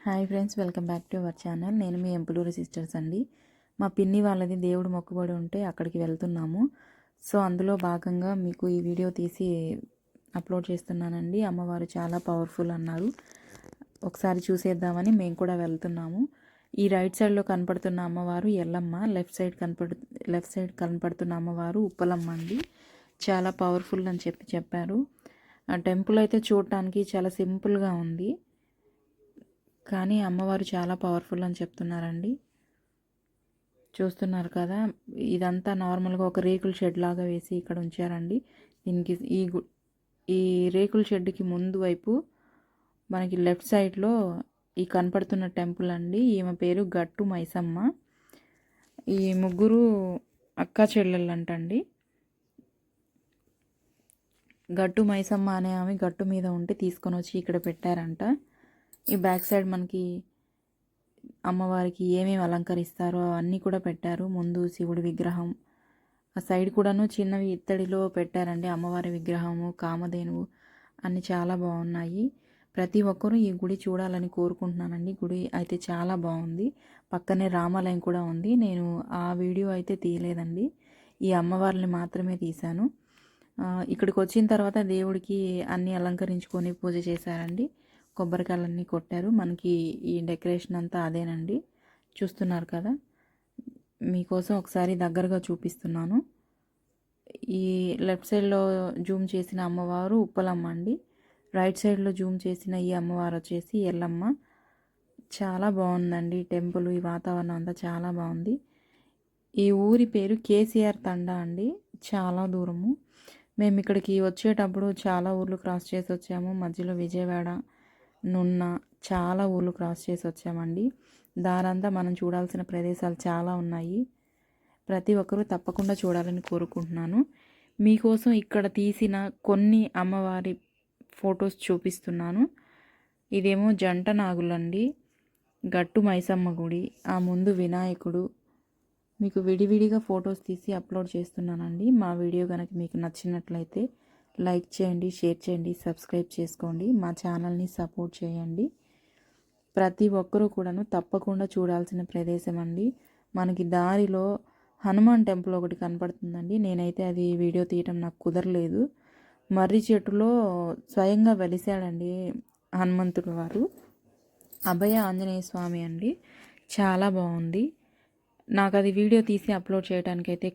Hi friends welcome back to our channel. నేను మీ ఎంపులూరి sisters అండి. మా పిన్ని వాళ్ళది దేవుడు మొక్కుబడి ఉంటే అక్కడికి వెళ్తున్నాము. సో అందులో భాగంగా మీకు ఈ వీడియో తీసి అప్లోడ్ చేస్తున్నానండి. అమ్మవారు చాలా పవర్ఫుల్ అన్నారు. ఒకసారి చూసేద్దామని మేము కూడా వెళ్తున్నాము. ఈ రైట్ సైడ్లో కనపడుతున్న అమ్మవారు ఎల్లమ్మ లెఫ్ట్ సైడ్ కనపడు లెఫ్ట్ సైడ్ కనపడుతున్న అమ్మవారు ఉప్పలమ్మ అండి. చాలా పవర్ఫుల్ అని చెప్పి చెప్పారు. ఆ టెంపుల్ అయితే చూడటానికి చాలా సింపుల్గా ఉంది. కానీ అమ్మవారు చాలా పవర్ఫుల్ అని చెప్తున్నారండి. చూస్తున్నారు కదా ఇదంతా నార్మల్గా ఒక రేకుల షెడ్ లాగా వేసి ఇక్కడ ఉంచారండి. దీనికి ఈ గు ఈ రేకుల షెడ్కి ముందు వైపు మనకి లెఫ్ట్ సైడ్లో ఈ కనపడుతున్న టెంపుల్ అండి. ఈమె పేరు గట్టు మైసమ్మ. ఈ ముగ్గురు అక్క చెల్లెళ్ళు అంటండి గట్టు మైసమ్మ అనే ఆమె గట్టు మీద ఉంటే తీసుకొని వచ్చి ఇక్కడ పెట్టారంట. ఈ బ్యాక్ సైడ్ మనకి అమ్మవారికి ఏమేమి అలంకరిస్తారో అవన్నీ కూడా పెట్టారు. ముందు శివుడి విగ్రహం ఆ సైడ్ కూడాను చిన్నవి ఇత్తడిలో పెట్టారండి అమ్మవారి విగ్రహము కామధేనువు అన్నీ చాలా బాగున్నాయి. ప్రతి ఒక్కరూ ఈ గుడి చూడాలని కోరుకుంటున్నానండి. గుడి అయితే చాలా బాగుంది. పక్కనే రామాలయం కూడా ఉంది. నేను ఆ వీడియో అయితే తీయలేదండి. ఈ అమ్మవారిని మాత్రమే తీశాను. ఇక్కడికి వచ్చిన తర్వాత దేవుడికి అన్నీ అలంకరించుకొని పూజ చేశారండి. కొబ్బరికాయలన్నీ కొట్టారు. మనకి ఈ డెకరేషన్ అంతా అదేనండి. చూస్తున్నారు కదా. మీకోసం ఒకసారి దగ్గరగా చూపిస్తున్నాను. ఈ లెఫ్ట్ సైడ్లో జూమ్ చేసిన అమ్మవారు ఉప్పలమ్మ అండి. రైట్ సైడ్లో జూమ్ చేసిన ఈ అమ్మవారు వచ్చేసి ఎల్లమ్మ. చాలా బాగుందండి. టెంపుల్ ఈ వాతావరణం అంతా చాలా బాగుంది. ఈ ఊరి పేరు కేసీఆర్ తండా అండి. చాలా దూరము. మేము ఇక్కడికి వచ్చేటప్పుడు చాలా ఊర్లు క్రాస్ చేసి వచ్చాము. మధ్యలో విజయవాడ నున్న చాలా ఊళ్ళు క్రాస్ చేసి వచ్చామండి. దారంతా మనం చూడాల్సిన ప్రదేశాలు చాలా ఉన్నాయి. ప్రతి ఒక్కరూ తప్పకుండా చూడాలని కోరుకుంటున్నాను. మీకోసం ఇక్కడ తీసిన కొన్ని అమ్మవారి ఫొటోస్ చూపిస్తున్నాను. ఇదేమో జంట నాగులండి. గట్టు మైసమ్మ గుడి ఆ ముందు వినాయకుడు. మీకు విడివిడిగా ఫొటోస్ తీసి అప్లోడ్ చేస్తున్నానండి. మా వీడియో కనుక మీకు నచ్చినట్లయితే లైక్ చేయండి షేర్ చేయండి సబ్స్క్రైబ్ చేసుకోండి. మా ఛానల్ని సపోర్ట్ చేయండి. ప్రతి ఒక్కరూ కూడాను తప్పకుండా చూడాల్సిన ప్రదేశం అండి. మనకి దారిలో హనుమాన్ టెంపుల్ ఒకటి కనపడుతుందండి. నేనైతే అది వీడియో తీయటం నాకు కుదరలేదు. మర్రి చెట్టులో స్వయంగా వెలిసాడండి హనుమంతుడు వారు. అభయ ఆంజనేయ స్వామి అండి. చాలా బాగుంది. నాకు అది వీడియో తీసి అప్లోడ్ చేయడానికైతే